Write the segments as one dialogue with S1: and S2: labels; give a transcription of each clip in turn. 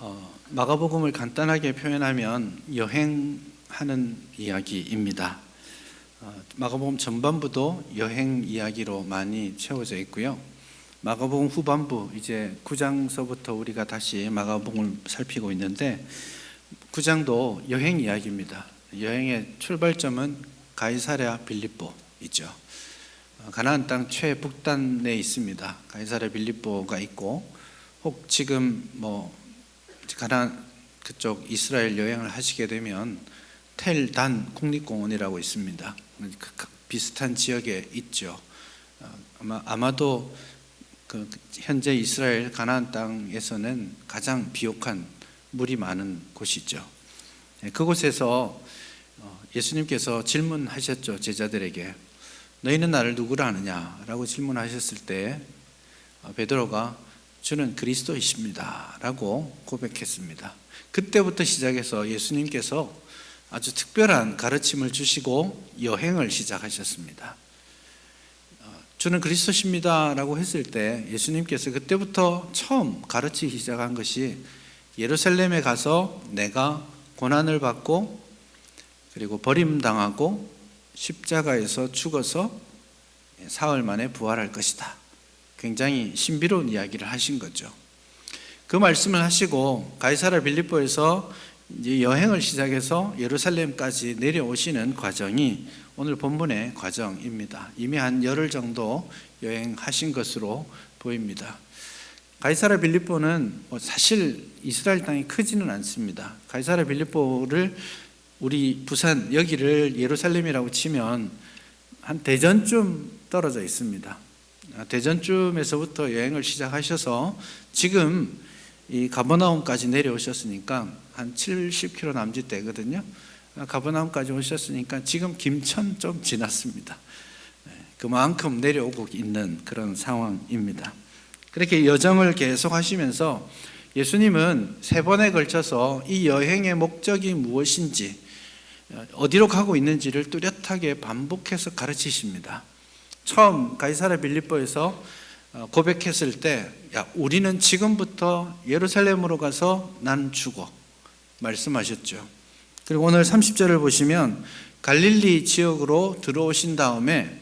S1: 어, 마가복음을 간단하게 표현하면 여행하는 이야기입니다. 어, 마가복음 전반부도 여행 이야기로 많이 채워져 있고요. 마가복음 후반부 이제 9장서부터 우리가 다시 마가복음을 살피고 있는데 9장도 여행 이야기입니다. 여행의 출발점은 가이사랴 빌립보이죠. 어, 가나안 땅 최북단에 있습니다. 가이사랴 빌립보가 있고 혹 지금 뭐 가나안 그쪽 이스라엘 여행을 하시게 되면 텔단 국립공원이라고 있습니다. 그 비슷한 지역에 있죠. 어, 아마 아마도 그 현재 이스라엘 가나안 땅에서는 가장 비옥한 물이 많은 곳이죠. 네, 그곳에서 어, 예수님께서 질문하셨죠 제자들에게 너희는 나를 누구라 하느냐라고 질문하셨을 때 어, 베드로가 주는 그리스도이십니다 라고 고백했습니다. 그때부터 시작해서 예수님께서 아주 특별한 가르침을 주시고 여행을 시작하셨습니다. 어, 주는 그리스도십니다 라고 했을 때 예수님께서 그때부터 처음 가르치기 시작한 것이 예루살렘에 가서 내가 고난을 받고 그리고 버림당하고 십자가에서 죽어서 사흘 만에 부활할 것이다. 굉장히 신비로운 이야기를 하신 거죠. 그 말씀을 하시고 가이사라 빌립보에서 여행을 시작해서 예루살렘까지 내려오시는 과정이 오늘 본문의 과정입니다. 이미 한 열흘 정도 여행하신 것으로 보입니다. 가이사라 빌립보는 뭐 사실 이스라엘 땅이 크지는 않습니다. 가이사라 빌립보를 우리 부산 여기를 예루살렘이라고 치면 한 대전쯤 떨어져 있습니다. 대전쯤에서부터 여행을 시작하셔서 지금 이 가버나움까지 내려오셨으니까 한 70km 남짓 되거든요. 가버나움까지 오셨으니까 지금 김천 좀 지났습니다. 네, 그만큼 내려오고 있는 그런 상황입니다. 그렇게 여정을 계속 하시면서 예수님은 세 번에 걸쳐서 이 여행의 목적이 무엇인지 어디로 가고 있는지를 뚜렷하게 반복해서 가르치십니다. 처음 가이사라 빌립보에서 어, 고백했을 때, 야, 우리는 지금부터 예루살렘으로 가서 난 죽어. 말씀하셨죠. 그리고 오늘 30절을 보시면 갈릴리 지역으로 들어오신 다음에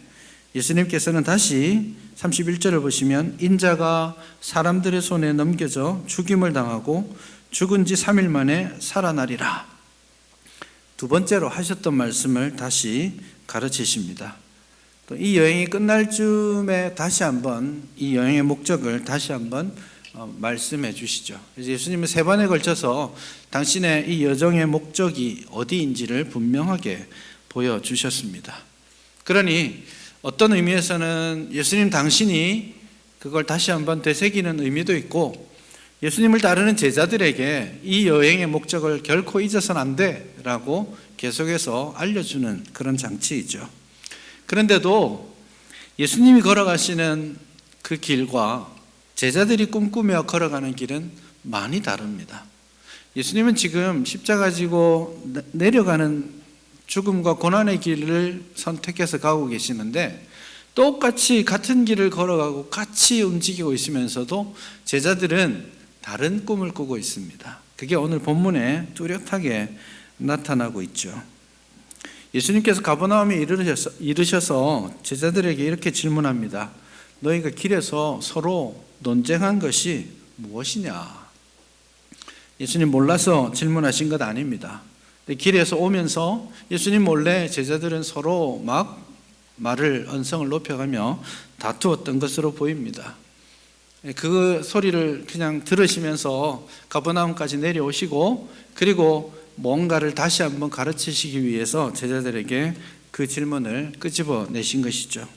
S1: 예수님께서는 다시 31절을 보시면 인자가 사람들의 손에 넘겨져 죽임을 당하고 죽은 지 3일 만에 살아나리라. 두 번째로 하셨던 말씀을 다시 가르치십니다. 이 여행이 끝날 즈음에 다시 한번 이 여행의 목적을 다시 한번 어, 말씀해 주시죠. 예수님은 세 번에 걸쳐서 당신의 이 여정의 목적이 어디인지를 분명하게 보여 주셨습니다. 그러니 어떤 의미에서는 예수님 당신이 그걸 다시 한번 되새기는 의미도 있고 예수님을 따르는 제자들에게 이 여행의 목적을 결코 잊어서는 안 돼라고 계속해서 알려주는 그런 장치이죠. 그런데도 예수님이 걸어가시는 그 길과 제자들이 꿈꾸며 걸어가는 길은 많이 다릅니다. 예수님은 지금 십자가 지고 내려가는 죽음과 고난의 길을 선택해서 가고 계시는데 똑같이 같은 길을 걸어가고 같이 움직이고 있으면서도 제자들은 다른 꿈을 꾸고 있습니다. 그게 오늘 본문에 뚜렷하게 나타나고 있죠. 예수님께서 가버나움에 이르셔서, 이르셔서 제자들에게 이렇게 질문합니다. 너희가 길에서 서로 논쟁한 것이 무엇이냐? 예수님 몰라서 질문하신 것 아닙니다. 길에서 오면서 예수님 몰래 제자들은 서로 막 말을 언성을 높여가며 다투었던 것으로 보입니다. 그 소리를 그냥 들으시면서 가버나움까지 내려오시고 그리고 뭔가를 다시 한번 가르치시기 위해서 제자들에게 그 질문을 끄집어 내신 것이죠.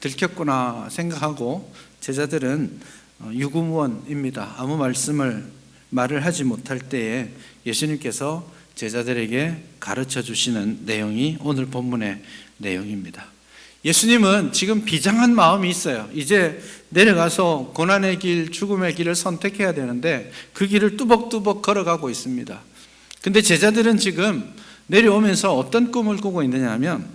S1: 들켰구나 생각하고 제자들은 어, 유구무원입니다. 아무 말씀을 말을 하지 못할 때에 예수님께서 제자들에게 가르쳐 주시는 내용이 오늘 본문의 내용입니다. 예수님은 지금 비장한 마음이 있어요. 이제 내려가서 고난의 길, 죽음의 길을 선택해야 되는데 그 길을 뚜벅뚜벅 걸어가고 있습니다. 근데 제자들은 지금 내려오면서 어떤 꿈을 꾸고 있느냐 하면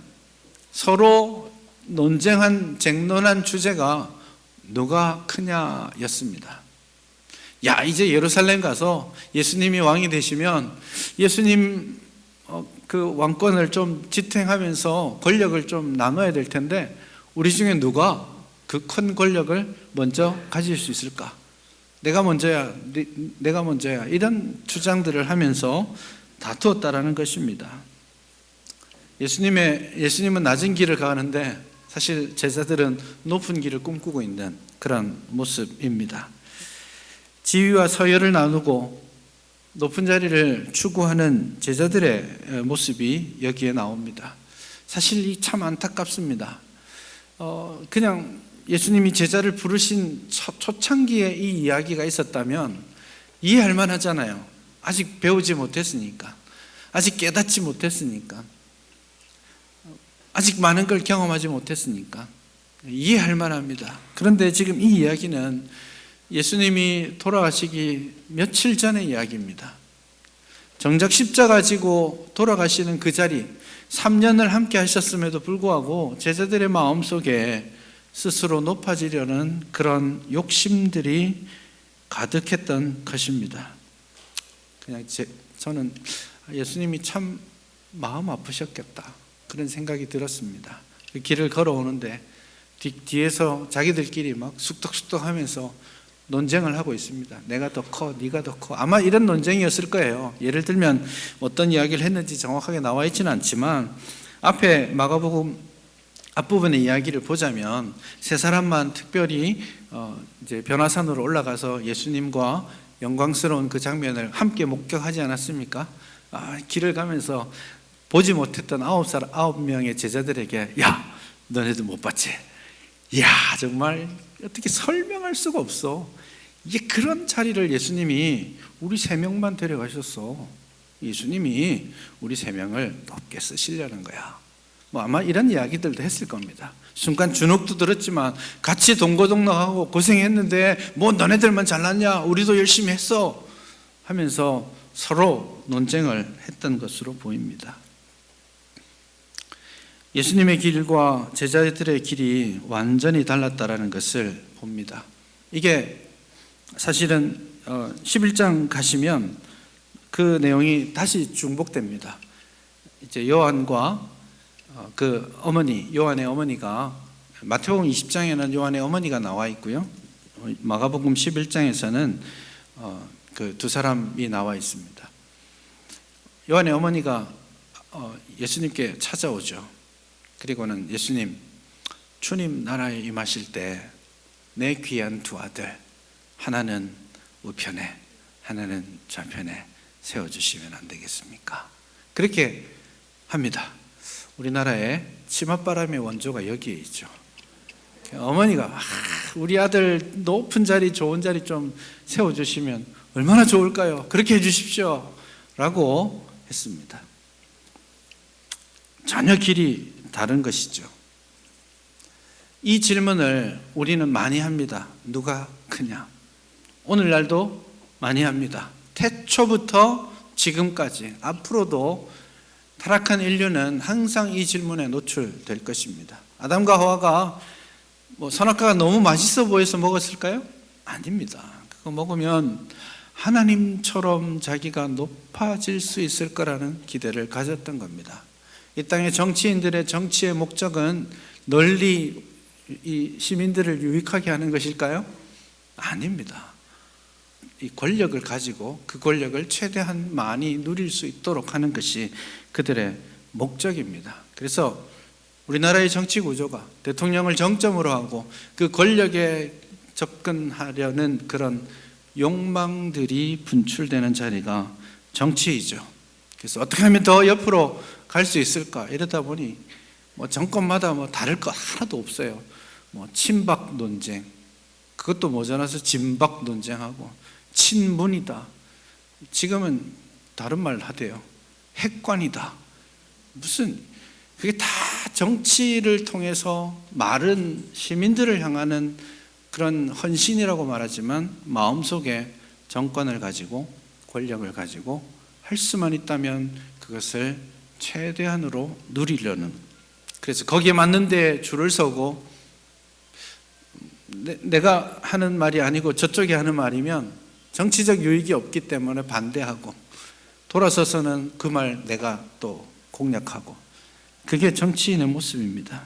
S1: 서로 논쟁한, 쟁론한 주제가 누가 크냐 였습니다. 야 이제 예루살렘 가서 예수님이 왕이 되시면 예수님 어, 그 왕권을 좀 지탱하면서 권력을 좀 나눠야 될 텐데 우리 중에 누가 그 큰 권력을 먼저 가질 수 있을까? 내가 먼저야, 내- 내가 먼저야 이런 주장들을 하면서 다투었다라는 것입니다. 예수님의 예수님은 낮은 길을 가는데 사실 제자들은 높은 길을 꿈꾸고 있는 그런 모습입니다. 지위와 서열을 나누고 높은 자리를 추구하는 제자들의 모습이 여기에 나옵니다. 사실 이 참 안타깝습니다. 어, 그냥 예수님이 제자를 부르신 초, 초창기에 이 이야기가 있었다면 이해할 만하잖아요. 아직 배우지 못했으니까, 아직 깨닫지 못했으니까, 아직 많은 걸 경험하지 못했으니까 이해할 만합니다. 그런데 지금 이 이야기는 예수님이 돌아가시기 며칠 전의 이야기입니다. 정작 십자가 지고 돌아가시는 그 자리, 3년을 함께 하셨음에도 불구하고 제자들의 마음 속에 스스로 높아지려는 그런 욕심들이 가득했던 것입니다. 그냥 제, 저는 예수님이 참 마음 아프셨겠다. 그런 생각이 들었습니다. 그 길을 걸어오는데 뒤, 뒤에서 자기들끼리 막 쑥덕쑥덕 하면서 논쟁을 하고 있습니다. 내가 더 커, 네가 더 커. 아마 이런 논쟁이었을 거예요. 예를 들면 어떤 이야기를 했는지 정확하게 나와 있지는 않지만 앞에 마가복음 앞부분의 이야기를 보자면 세 사람만 특별히 어, 이제 변화산으로 올라가서 예수님과 영광스러운 그 장면을 함께 목격하지 않았습니까? 아, 길을 가면서 보지 못했던 아홉 살 아홉 명의 제자들에게 야 너네들 못 봤지? 야 정말 어떻게 설명할 수가 없어. 이게 그런 자리를 예수님이 우리 세 명만 데려가셨어. 예수님이 우리 세 명을 높게 쓰시려는 거야. 뭐 아마 이런 이야기들도 했을 겁니다. 순간 주눅도 들었지만 같이 동고동락하고 고생했는데 뭐 너네들만 잘났냐? 우리도 열심히 했어. 하면서 서로 논쟁을 했던 것으로 보입니다. 예수님의 길과 제자들의 길이 완전히 달랐다라는 것을 봅니다. 이게 사실은 11장 가시면 그 내용이 다시 중복됩니다. 이제 요한과 어, 그 어머니 요한의 어머니가 마태복음 20장에는 요한의 어머니가 나와 있고요. 어, 마가복음 11장에서는 그 두 사람이 나와 있습니다. 요한의 어머니가 어, 예수님께 찾아오죠. 그리고는 예수님, 주님 나라에 임하실 때 내 귀한 두 아들 하나는 우편에 하나는 좌편에 세워 주시면 안 되겠습니까? 그렇게 합니다. 우리나라의 치맛바람의 원조가 여기에 있죠. 어머니가 아, 우리 아들 높은 자리 좋은 자리 좀 세워 주시면 얼마나 좋을까요? 그렇게 해 주십시오. 라고 했습니다. 전혀 길이 다른 것이죠. 이 질문을 우리는 많이 합니다. 누가 크냐? 오늘날도 많이 합니다. 태초부터 지금까지 앞으로도 타락한 인류는 항상 이 질문에 노출될 것입니다. 아담과 하와가 뭐 선악과가 너무 맛있어 보여서 먹었을까요? 아닙니다. 그거 먹으면 하나님처럼 자기가 높아질 수 있을 거라는 기대를 가졌던 겁니다. 이 땅의 정치인들의 정치의 목적은 널리 이 시민들을 유익하게 하는 것일까요? 아닙니다. 이 권력을 가지고 그 권력을 최대한 많이 누릴 수 있도록 하는 것이 그들의 목적입니다. 그래서 우리나라의 정치 구조가 대통령을 정점으로 하고 그 권력에 접근하려는 그런 욕망들이 분출되는 자리가 정치이죠. 그래서 어떻게 하면 더 옆으로 갈 수 있을까 이러다 보니 뭐 정권마다 뭐 다를 것 하나도 없어요. 뭐 친박 논쟁 그것도 모자라서 진박 논쟁하고 친문이다. 지금은 다른 말 하대요. 핵관이다. 무슨 그게 다 정치를 통해서 말은 시민들을 향하는 그런 헌신이라고 말하지만 마음속에 정권을 가지고 권력을 가지고 할 수만 있다면 그것을 최대한으로 누리려는 그래서 거기에 맞는데 줄을 서고 내, 가 하는 말이 아니고 저쪽이 하는 말이면 정치적 유익이 없기 때문에 반대하고 돌아서서는 그 말 내가 또 공략하고 그게 정치인의 모습입니다.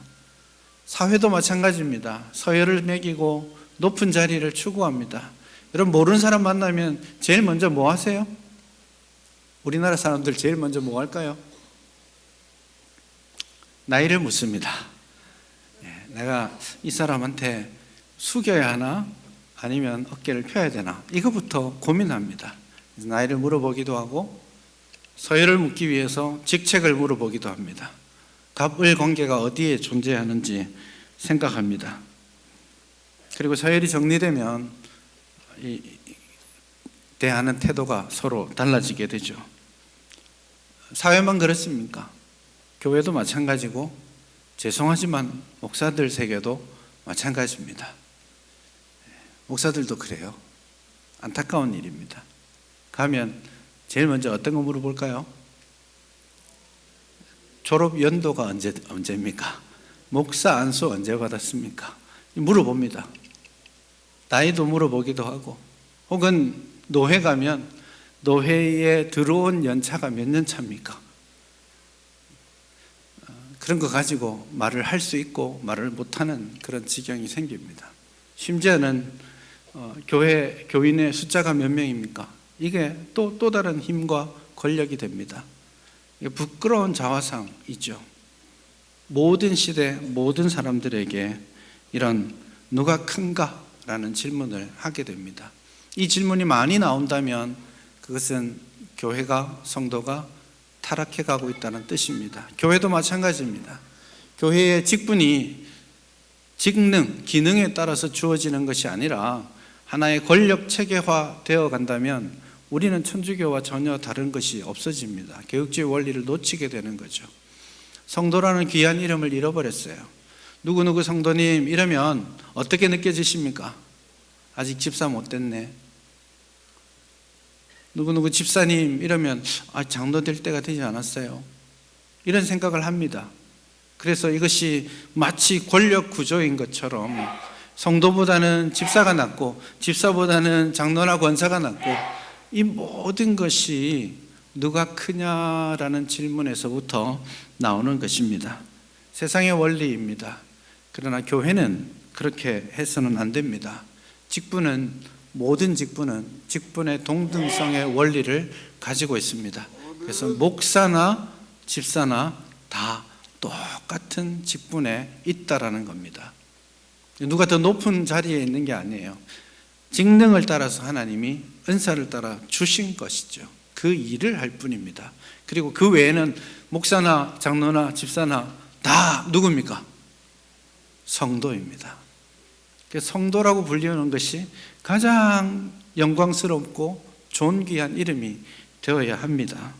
S1: 사회도 마찬가지입니다. 서열을 매기고 높은 자리를 추구합니다. 여러분 모르는 사람 만나면 제일 먼저 뭐 하세요? 우리나라 사람들 제일 먼저 뭐 할까요? 나이를 묻습니다. 예, 내가 이 사람한테 숙여야 하나 아니면 어깨를 펴야 되나 이거부터 고민합니다. 나이를 물어보기도 하고 서열을 묻기 위해서 직책을 물어보기도 합니다. 갑을 관계가 어디에 존재하는지 생각합니다. 그리고 서열이 정리되면 이 대하는 태도가 서로 달라지게 되죠. 사회만 그렇습니까? 교회도 마찬가지고 죄송하지만 목사들 세계도 마찬가지입니다. 목사들도 그래요. 안타까운 일입니다. 가면 제일 먼저 어떤 거 물어볼까요? 졸업 연도가 언제, 언제입니까? 목사 안수 언제 받았습니까? 물어봅니다. 나이도 물어보기도 하고, 혹은 노회 가면 노회에 들어온 연차가 몇 년 차입니까? 어, 그런 거 가지고 말을 할 수 있고 말을 못하는 그런 지경이 생깁니다. 심지어는 어, 교회 교인의 숫자가 몇 명입니까? 이게 또 또 다른 힘과 권력이 됩니다. 부끄러운 자화상이죠. 모든 시대 모든 사람들에게 이런 누가 큰가라는 질문을 하게 됩니다. 이 질문이 많이 나온다면 그것은 교회가 성도가 타락해 가고 있다는 뜻입니다. 교회도 마찬가지입니다. 교회의 직분이 직능, 기능에 따라서 주어지는 것이 아니라 하나의 권력 체계화 되어 간다면 우리는 천주교와 전혀 다른 것이 없어집니다. 교육주의 원리를 놓치게 되는 거죠. 성도라는 귀한 이름을 잃어버렸어요. 누구누구 성도님 이러면 어떻게 느껴지십니까? 아직 집사 못 됐네. 누구누구 집사님 이러면 아, 장로 될 때가 되지 않았어요. 이런 생각을 합니다. 그래서 이것이 마치 권력 구조인 것처럼 성도보다는 집사가 낫고 집사보다는 장로나 권사가 낫고 이 모든 것이 누가 크냐라는 질문에서부터 나오는 것입니다. 세상의 원리입니다. 그러나 교회는 그렇게 해서는 안 됩니다. 직분은 모든 직분은 직분의 동등성의 원리를 가지고 있습니다. 그래서 목사나 집사나 다 똑같은 직분에 있다라는 겁니다. 누가 더 높은 자리에 있는 게 아니에요. 직능을 따라서 하나님이 은사를 따라 주신 것이죠. 그 일을 할 뿐입니다. 그리고 그 외에는 목사나 장로나 집사나 다 누굽니까? 성도입니다. 성도라고 불리는 것이 가장 영광스럽고 존귀한 이름이 되어야 합니다.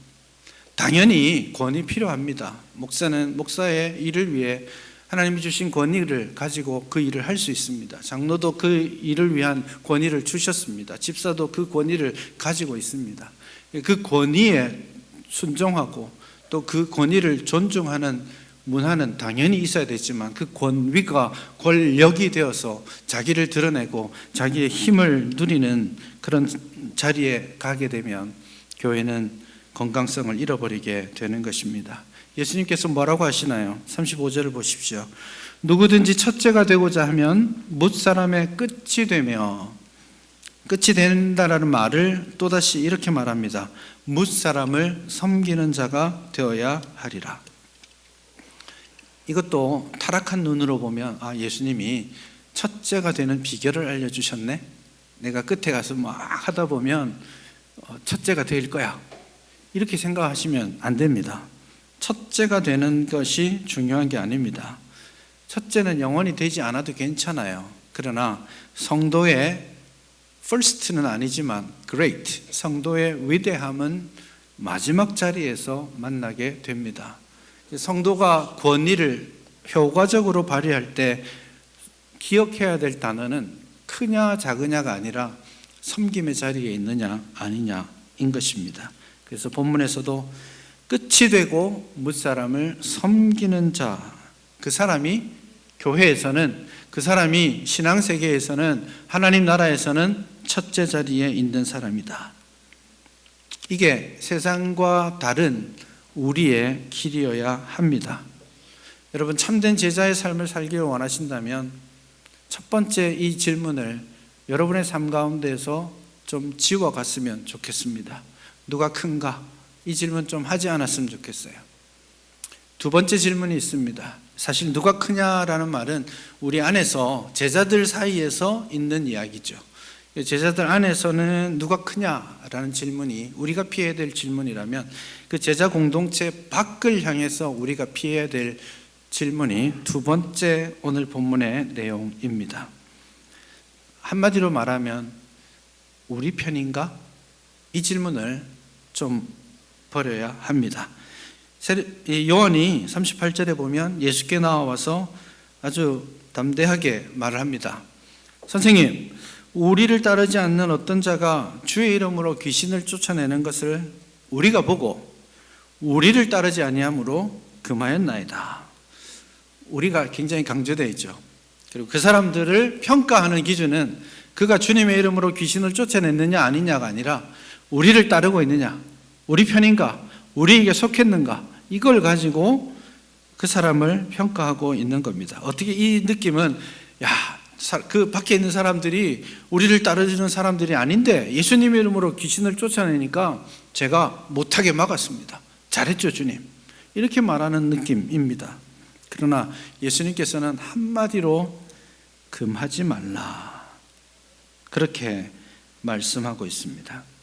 S1: 당연히 권위 필요합니다. 목사는 목사의 일을 위해 하나님이 주신 권위를 가지고 그 일을 할 수 있습니다. 장로도 그 일을 위한 권위를 주셨습니다. 집사도 그 권위를 가지고 있습니다. 그 권위에 순종하고 또 그 권위를 존중하는 문화는 당연히 있어야 되지만 그 권위가 권력이 되어서 자기를 드러내고 자기의 힘을 누리는 그런 자리에 가게 되면 교회는 건강성을 잃어버리게 되는 것입니다. 예수님께서 뭐라고 하시나요? 35절을 보십시오. 누구든지 첫째가 되고자 하면 못 사람의 끝이 되며 끝이 된다라는 말을 또다시 이렇게 말합니다. 못 사람을 섬기는 자가 되어야 하리라. 이것도 타락한 눈으로 보면 아 예수님이 첫째가 되는 비결을 알려주셨네. 내가 끝에 가서 막 하다 보면 어, 첫째가 될 거야. 이렇게 생각하시면 안 됩니다. 첫째가 되는 것이 중요한 게 아닙니다. 첫째는 영원히 되지 않아도 괜찮아요. 그러나 성도의 first는 아니지만 great 성도의 위대함은 마지막 자리에서 만나게 됩니다. 성도가 권위를 효과적으로 발휘할 때 기억해야 될 단어는 크냐 작으냐가 아니라 섬김의 자리에 있느냐 아니냐인 것입니다. 그래서 본문에서도 끝이 되고 무사람을 섬기는 자, 그 사람이 교회에서는 그 사람이 신앙 세계에서는 하나님 나라에서는 첫째 자리에 있는 사람이다. 이게 세상과 다른 우리의 길이어야 합니다. 여러분 참된 제자의 삶을 살기를 원하신다면 첫 번째 이 질문을 여러분의 삶 가운데서 좀 지워 갔으면 좋겠습니다. 누가 큰가? 이 질문 좀 하지 않았으면 좋겠어요. 두 번째 질문이 있습니다. 사실 누가 크냐라는 말은 우리 안에서 제자들 사이에서 있는 이야기죠. 제자들 안에서는 누가 크냐라는 질문이 우리가 피해야 될 질문이라면 그 제자 공동체 밖을 향해서 우리가 피해야 될 질문이 두 번째 오늘 본문의 내용입니다. 한마디로 말하면 우리 편인가? 이 질문을 좀 버려야 합니다. 요한이 38절에 보면 예수께 나와서 아주 담대하게 말을 합니다. 선생님, 우리를 따르지 않는 어떤 자가 주의 이름으로 귀신을 쫓아내는 것을 우리가 보고 우리를 따르지 아니함으로 금하였나이다. 우리가 굉장히 강조되어 있죠. 그리고 그 사람들을 평가하는 기준은 그가 주님의 이름으로 귀신을 쫓아냈느냐 아니냐가 아니라 우리를 따르고 있느냐, 우리 편인가, 우리에게 속했는가, 이걸 가지고 그 사람을 평가하고 있는 겁니다. 어떻게 이 느낌은 야, 그 밖에 있는 사람들이 우리를 따르는 사람들이 아닌데 예수님의 이름으로 귀신을 쫓아내니까 제가 못하게 막았습니다. 잘했죠, 주님. 이렇게 말하는 느낌입니다. 그러나 예수님께서는 한마디로 금하지 말라. 그렇게 말씀하고 있습니다.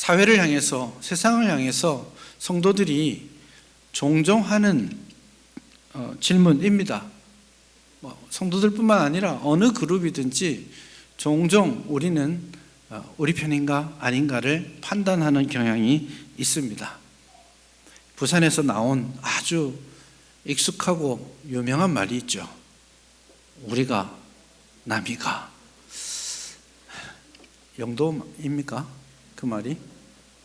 S1: 사회를 향해서, 세상을 향해서 성도들이 종종 하는 어, 질문입니다. 뭐 성도들뿐만 아니라 어느 그룹이든지 종종 우리는 어, 우리 편인가 아닌가를 판단하는 경향이 있습니다. 부산에서 나온 아주 익숙하고 유명한 말이 있죠. 우리가 남이가 영도입니까? 그 말이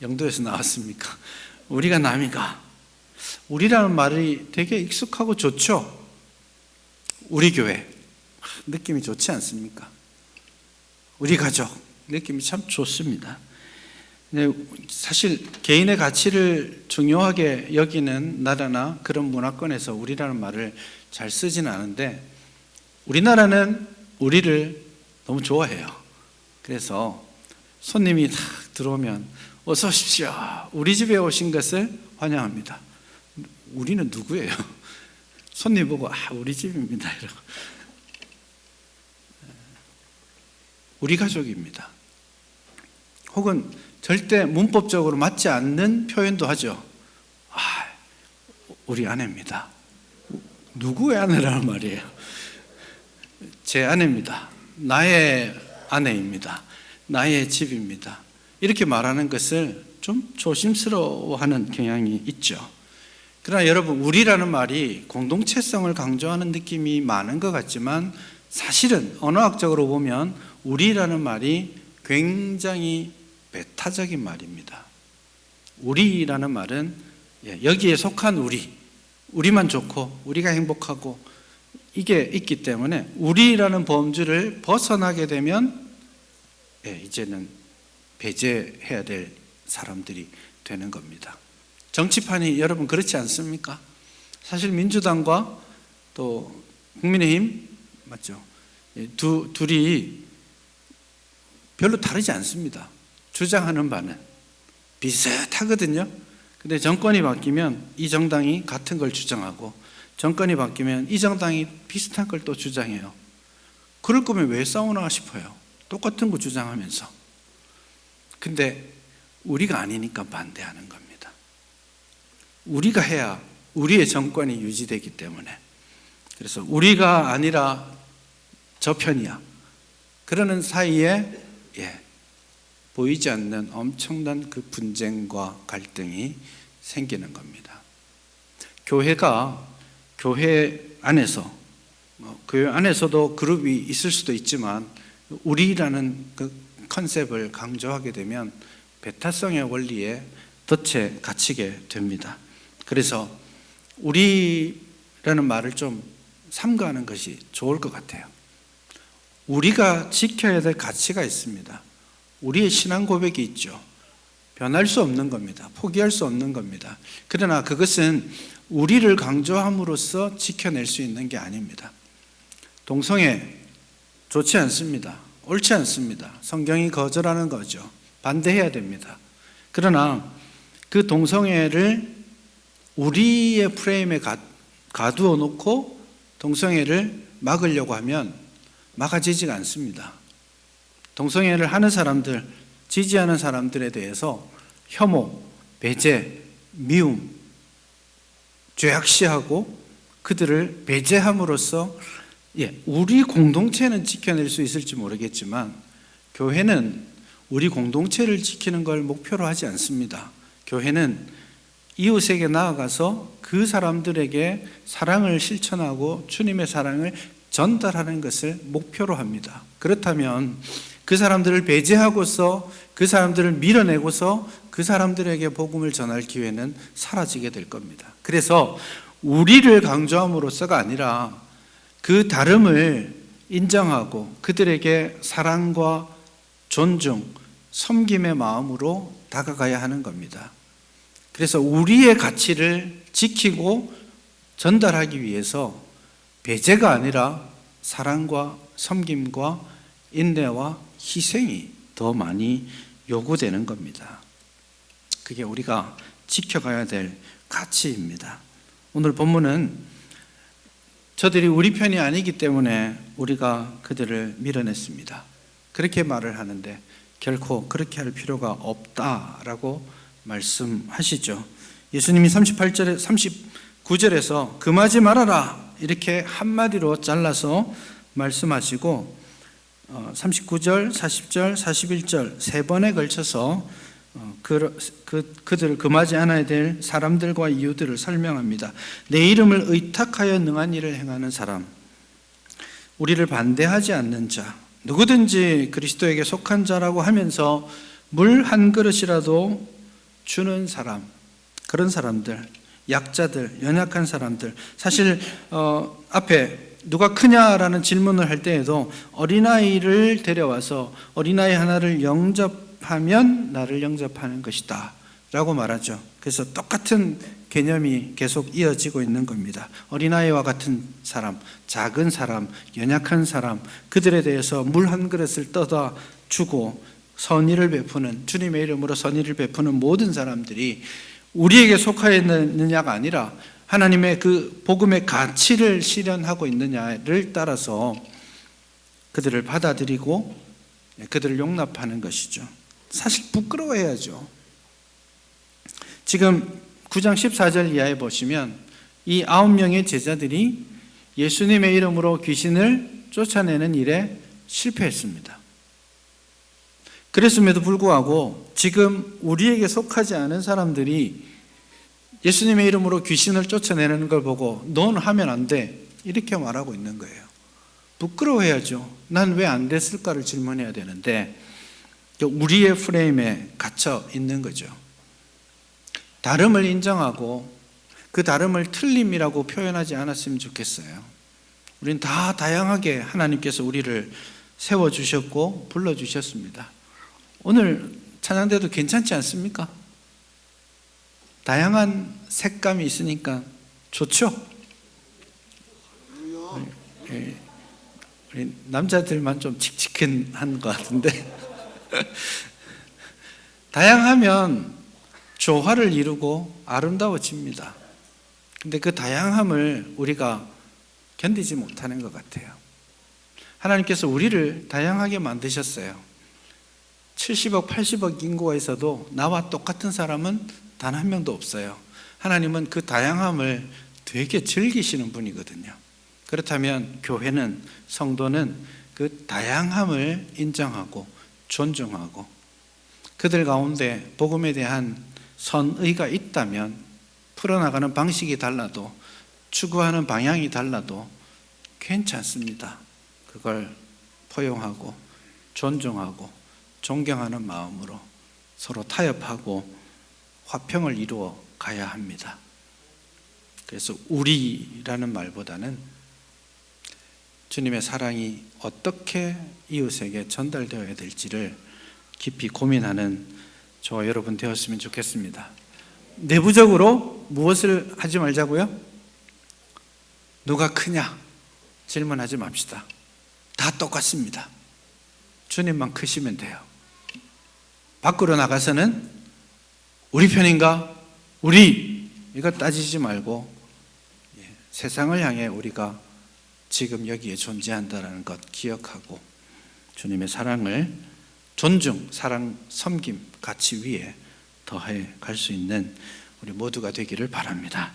S1: 영도에서 나왔습니까? 우리가 남이가 우리라는 말이 되게 익숙하고 좋죠. 우리 교회 느낌이 좋지 않습니까? 우리 가족 느낌이 참 좋습니다. 사실 개인의 가치를 중요하게 여기는 나라나 그런 문화권에서 우리라는 말을 잘 쓰지는 않은데 우리나라는 우리를 너무 좋아해요. 그래서 손님이 딱 들어오면 어서 오십시오. 우리 집에 오신 것을 환영합니다. 우리는 누구예요? 손님 보고 아 우리 집입니다. 이러고 우리 가족입니다. 혹은 절대 문법적으로 맞지 않는 표현도 하죠. 아 우리 아내입니다. 누구의 아내라는 말이에요? 제 아내입니다. 나의 아내입니다. 나의 집입니다. 이렇게 말하는 것을 좀 조심스러워하는 경향이 있죠. 그러나 여러분, 우리라는 말이 공동체성을 강조하는 느낌이 많은 것 같지만 사실은 언어학적으로 보면 우리라는 말이 굉장히 배타적인 말입니다. 우리라는 말은 예, 여기에 속한 우리, 우리만 좋고 우리가 행복하고 이게 있기 때문에 우리라는 범주를 벗어나게 되면 예, 이제는 배제해야 될 사람들이 되는 겁니다. 정치판이 여러분 그렇지 않습니까? 사실 민주당과 또 국민의힘 맞죠? 예, 두 둘이 별로 다르지 않습니다. 주장하는 바는 비슷하거든요. 근데 정권이 바뀌면 이 정당이 같은 걸 주장하고 정권이 바뀌면 이 정당이 비슷한 걸 또 주장해요. 그럴 거면 왜 싸우나 싶어요. 똑같은 거 주장하면서. 근데 우리가 아니니까 반대하는 겁니다. 우리가 해야 우리의 정권이 유지되기 때문에. 그래서 우리가 아니라 저 편이야. 그러는 사이에 예, 보이지 않는 엄청난 그 분쟁과 갈등이 생기는 겁니다. 교회가 교회 안에서 뭐 교회 안에서도 그룹이 있을 수도 있지만 우리라는 그 컨셉을 강조하게 되면 배타성의 원리에 덫에 갇히게 됩니다. 그래서 우리라는 말을 좀 삼가하는 것이 좋을 것 같아요. 우리가 지켜야 될 가치가 있습니다. 우리의 신앙 고백이 있죠. 변할 수 없는 겁니다. 포기할 수 없는 겁니다. 그러나 그것은 우리를 강조함으로써 지켜낼 수 있는 게 아닙니다. 동성애 좋지 않습니다. 옳지 않습니다. 성경이 거절하는 거죠. 반대해야 됩니다. 그러나 그 동성애를 우리의 프레임에 가, 가두어 놓고 동성애를 막으려고 하면 막아지지가 않습니다. 동성애를 하는 사람들, 지지하는 사람들에 대해서 혐오, 배제, 미움, 죄악시하고 그들을 배제함으로써 예, 우리 공동체는 지켜낼 수 있을지 모르겠지만 교회는 우리 공동체를 지키는 걸 목표로 하지 않습니다. 교회는 이웃에게 나아가서 그 사람들에게 사랑을 실천하고 주님의 사랑을 전달하는 것을 목표로 합니다. 그렇다면 그 사람들을 배제하고서 그 사람들을 밀어내고서 그 사람들에게 복음을 전할 기회는 사라지게 될 겁니다. 그래서 우리를 강조함으로써가 아니라 그 다름을 인정하고 그들에게 사랑과 존중, 섬김의 마음으로 다가가야 하는 겁니다. 그래서 우리의 가치를 지키고 전달하기 위해서 배제가 아니라 사랑과 섬김과 인내와 희생이 더 많이 요구되는 겁니다. 그게 우리가 지켜가야 될 가치입니다. 오늘 본문은 저들이 우리 편이 아니기 때문에 우리가 그들을 밀어냈습니다. 그렇게 말을 하는데 결코 그렇게 할 필요가 없다라고 말씀하시죠. 예수님이 38절에 39절에서 금하지 말아라 이렇게 한마디로 잘라서 말씀하시고 39절, 40절, 41절 세 번에 걸쳐서 어, 그, 그, 그들을 금하지 않아야 될 사람들과 이유들을 설명합니다. 내 이름을 의탁하여 능한 일을 행하는 사람, 우리를 반대하지 않는 자, 누구든지 그리스도에게 속한 자라고 하면서 물 한 그릇이라도 주는 사람, 그런 사람들, 약자들, 연약한 사람들. 사실 어, 앞에 누가 크냐라는 질문을 할 때에도 어린아이를 데려와서 어린아이 하나를 영접 하면 나를 영접하는 것이다. 라고 말하죠. 그래서 똑같은 개념이 계속 이어지고 있는 겁니다. 어린아이와 같은 사람, 작은 사람, 연약한 사람, 그들에 대해서 물 한 그릇을 떠다 주고 선의를 베푸는, 주님의 이름으로 선의를 베푸는 모든 사람들이 우리에게 속하여 있느냐가 아니라 하나님의 그 복음의 가치를 실현하고 있느냐를 따라서 그들을 받아들이고 그들을 용납하는 것이죠. 사실 부끄러워해야죠. 지금 9장 14절 이하에 보시면 이 아홉 명의 제자들이 예수님의 이름으로 귀신을 쫓아내는 일에 실패했습니다. 그랬음에도 불구하고 지금 우리에게 속하지 않은 사람들이 예수님의 이름으로 귀신을 쫓아내는 걸 보고 넌 하면 안 돼. 이렇게 말하고 있는 거예요. 부끄러워해야죠. 난 왜 안 됐을까를 질문해야 되는데 우리의 프레임에 갇혀 있는 거죠. 다름을 인정하고 그 다름을 틀림이라고 표현하지 않았으면 좋겠어요. 우리는 다 다양하게 하나님께서 우리를 세워주셨고 불러주셨습니다. 오늘 찬양대도 괜찮지 않습니까? 다양한 색감이 있으니까 좋죠? 우리, 우리 남자들만 좀 칙칙한 것 같은데 다양하면 조화를 이루고 아름다워집니다. 근데 그 다양함을 우리가 견디지 못하는 것 같아요. 하나님께서 우리를 다양하게 만드셨어요. 70억, 80억 인구가 있어도 나와 똑같은 사람은 단 한 명도 없어요. 하나님은 그 다양함을 되게 즐기시는 분이거든요. 그렇다면 교회는 성도는 그 다양함을 인정하고 존중하고 그들 가운데 복음에 대한 선의가 있다면 풀어나가는 방식이 달라도 추구하는 방향이 달라도 괜찮습니다. 그걸 포용하고 존중하고 존경하는 마음으로 서로 타협하고 화평을 이루어 가야 합니다. 그래서 우리라는 말보다는 주님의 사랑이 어떻게 이웃에게 전달되어야 될지를 깊이 고민하는 저와 여러분 되었으면 좋겠습니다. 내부적으로 무엇을 하지 말자고요? 누가 크냐? 질문하지 맙시다. 다 똑같습니다. 주님만 크시면 돼요. 밖으로 나가서는 우리 편인가? 우리! 이거 따지지 말고 예, 세상을 향해 우리가 지금 여기에 존재한다는 것 기억하고 주님의 사랑을 존중, 사랑, 섬김, 가치 위에 더해 갈 수 있는 우리 모두가 되기를 바랍니다.